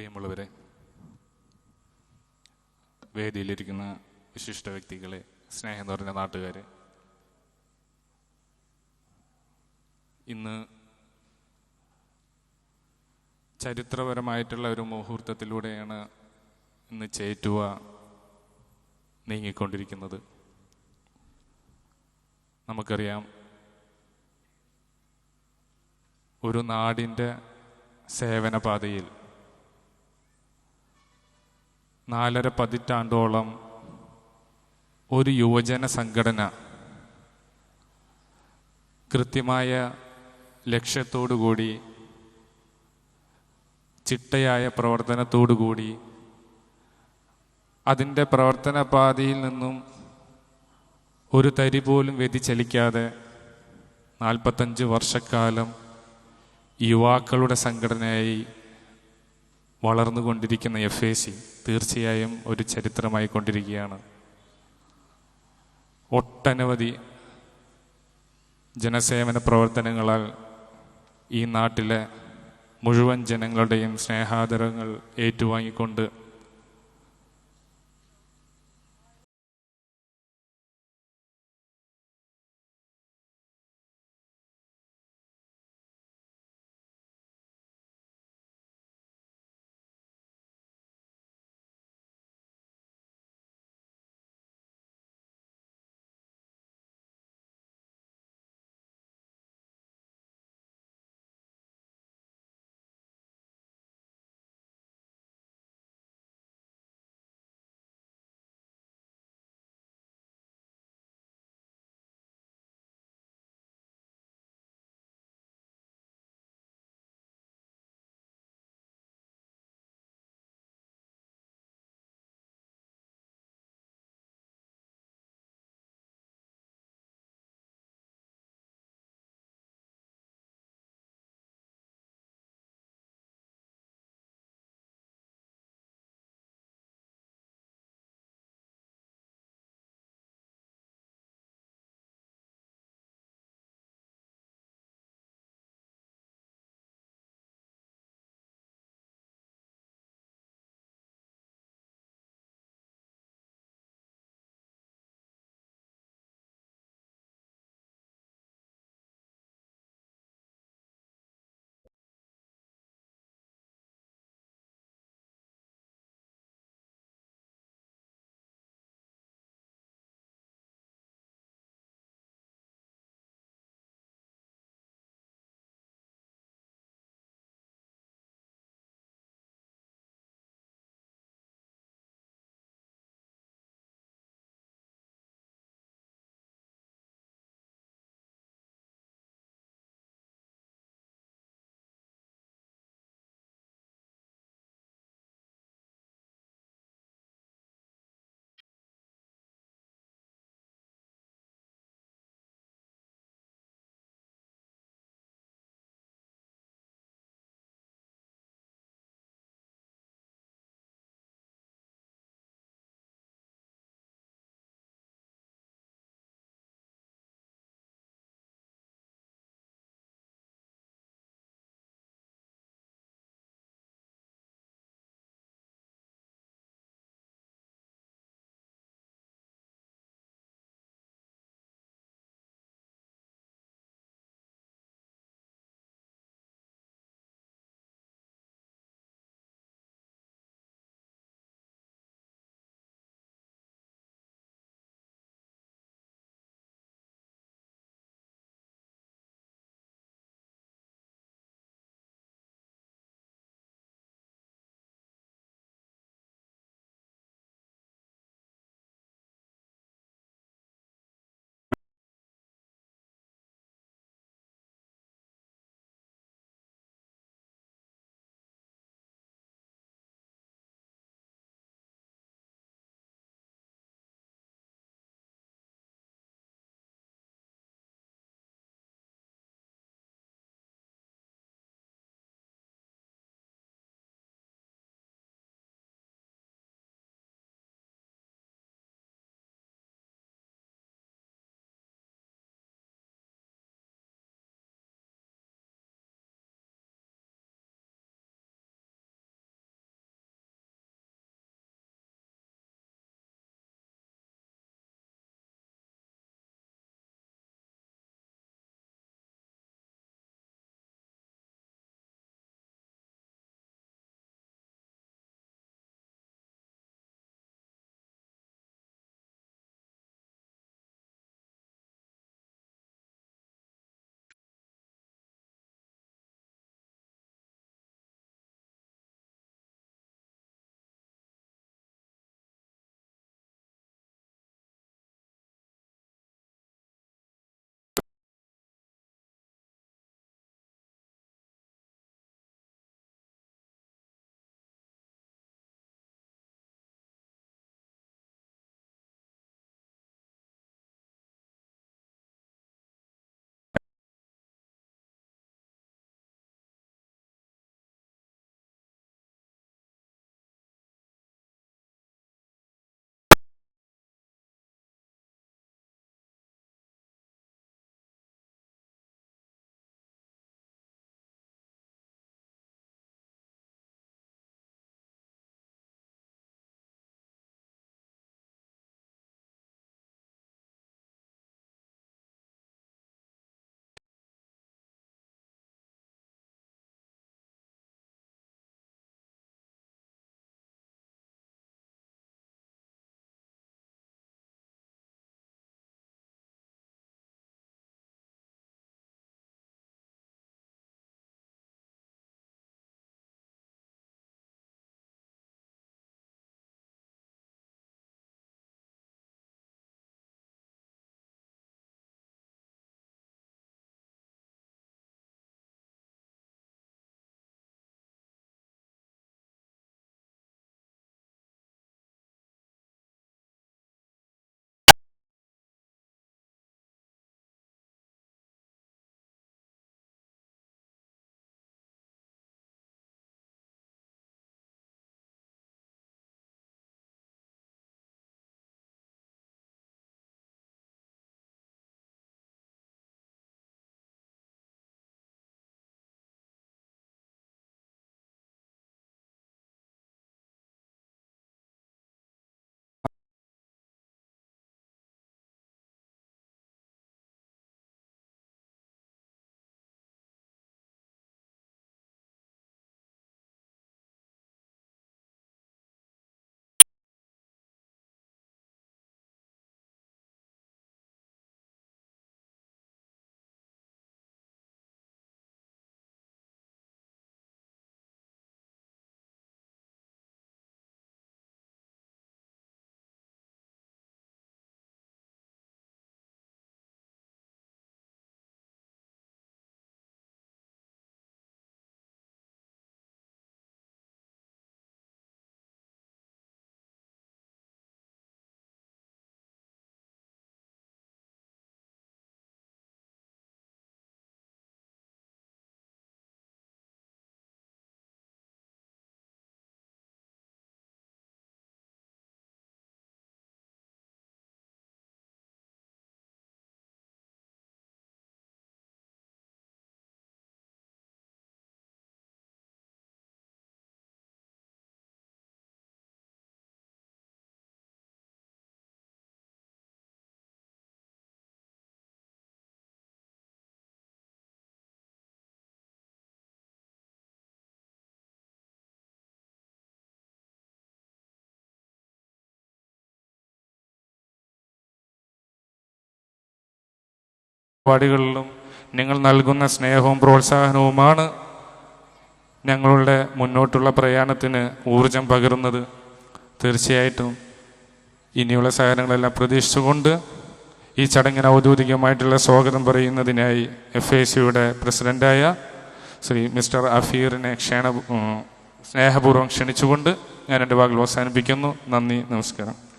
പ്രിയമുള്ളവരെ വേദിയിലിരിക്കുന്ന വിശിഷ്ട വ്യക്തികളെ സ്നേഹം നിറഞ്ഞ നാട്ടുകാരെ ഇന്ന് ചരിത്രപരമായിട്ടുള്ള ഒരു മുഹൂർത്തത്തിലൂടെയാണ് ഇന്ന് ചേറ്റുവ നീങ്ങിക്കൊണ്ടിരിക്കുന്നത്. നമുക്കറിയാം ഒരു നാടിന്റെ സേവനപാതയിൽ നാലര പതിറ്റാണ്ടോളം ഒരു യുവജന സംഘടന കൃത്യമായ ലക്ഷ്യത്തോടുകൂടി ചിട്ടയായ പ്രവർത്തനത്തോടുകൂടി അതിന്റെ പ്രവർത്തന പാതയിൽ നിന്നും ഒരു തരി പോലും വ്യതിചലിക്കാതെ നാൽപ്പത്തഞ്ച് വർഷക്കാലം യുവാക്കളുടെ സംഘടനയായി വളർന്നുകൊണ്ടിരിക്കുന്ന എഫ് എ സി തീർച്ചയായും ഒരു ചരിത്രമായി കൊണ്ടിരിക്കുകയാണ്. ഒട്ടനവധി ജനസേവന പ്രവർത്തനങ്ങളാൽ ഈ നാട്ടിലെ മുഴുവൻ ജനങ്ങളുടെയും സ്നേഹാദരങ്ങൾ ഏറ്റുവാങ്ങിക്കൊണ്ട് പരിപാടികളിലും നിങ്ങൾ നൽകുന്ന സ്നേഹവും പ്രോത്സാഹനവുമാണ് ഞങ്ങളുടെ മുന്നോട്ടുള്ള പ്രയാണത്തിന് ഊർജം പകരുന്നത്. തീർച്ചയായിട്ടും ഇനിയുള്ള സഹകരണങ്ങളെല്ലാം പ്രതീക്ഷിച്ചുകൊണ്ട് ഈ ചടങ്ങിന് ഔദ്യോഗികമായിട്ടുള്ള സ്വാഗതം പറയുന്നതിനായി എഫ് എ സിയുടെ പ്രസിഡന്റായ ശ്രീ മിസ്റ്റർ അഫീറിനെ ക്ഷണ സ്നേഹപൂർവം ക്ഷണിച്ചുകൊണ്ട് ഞാൻ എന്റെ വാക്കിൽ അവസാനിപ്പിക്കുന്നു. നന്ദി നമസ്കാരം.